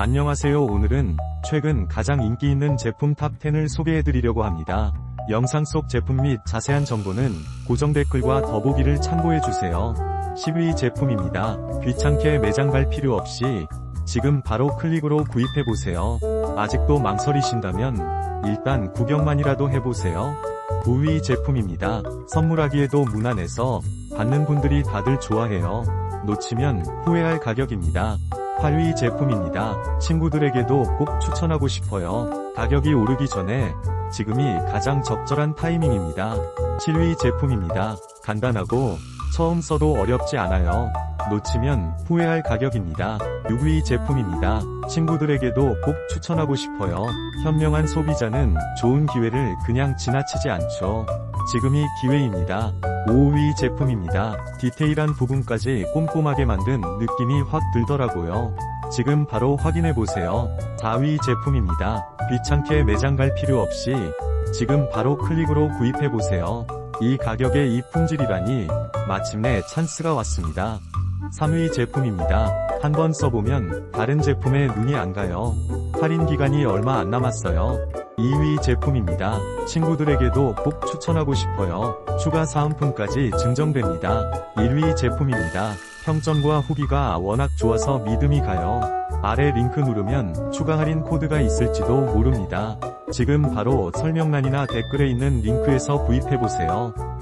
안녕하세요 오늘은 최근 가장 인기 있는 제품 탑10을 소개해드리려고 합니다. 영상 속 제품 및 자세한 정보는 고정 댓글과 더보기를 참고해주세요. 10위 제품입니다. 귀찮게 매장 갈 필요 없이 지금 바로 클릭으로 구입해보세요. 아직도 망설이신다면 일단 구경만이라도 해보세요. 9위 제품입니다. 선물하기에도 무난해서 받는 분들이 다들 좋아해요. 놓치면 후회할 가격입니다. 8위 제품입니다. 친구들에게도 꼭 추천하고 싶어요. 가격이 오르기 전에 지금이 가장 적절한 타이밍입니다. 7위 제품입니다. 간단하고 처음 써도 어렵지 않아요. 놓치면 후회할 가격입니다. 6위 제품입니다. 친구들에게도 꼭 추천하고 싶어요. 현명한 소비자는 좋은 기회를 그냥 지나치지 않죠. 지금이 기회입니다. 5위 제품입니다. 디테일한 부분까지 꼼꼼하게 만든 느낌이 확 들더라고요. 지금 바로 확인해보세요. 4위 제품입니다. 귀찮게 매장 갈 필요 없이 지금 바로 클릭으로 구입해보세요. 이 가격에 이 품질이라니 마침내 찬스가 왔습니다. 3위 제품입니다. 한번 써보면 다른 제품에 눈이 안 가요. 할인 기간이 얼마 안 남았어요. 2위 제품입니다. 친구들에게도 꼭 추천하고 싶어요. 추가 사은품까지 증정됩니다. 1위 제품입니다. 평점과 후기가 워낙 좋아서 믿음이 가요. 아래 링크 누르면 추가 할인 코드가 있을지도 모릅니다. 지금 바로 설명란이나 댓글에 있는 링크에서 구입해보세요.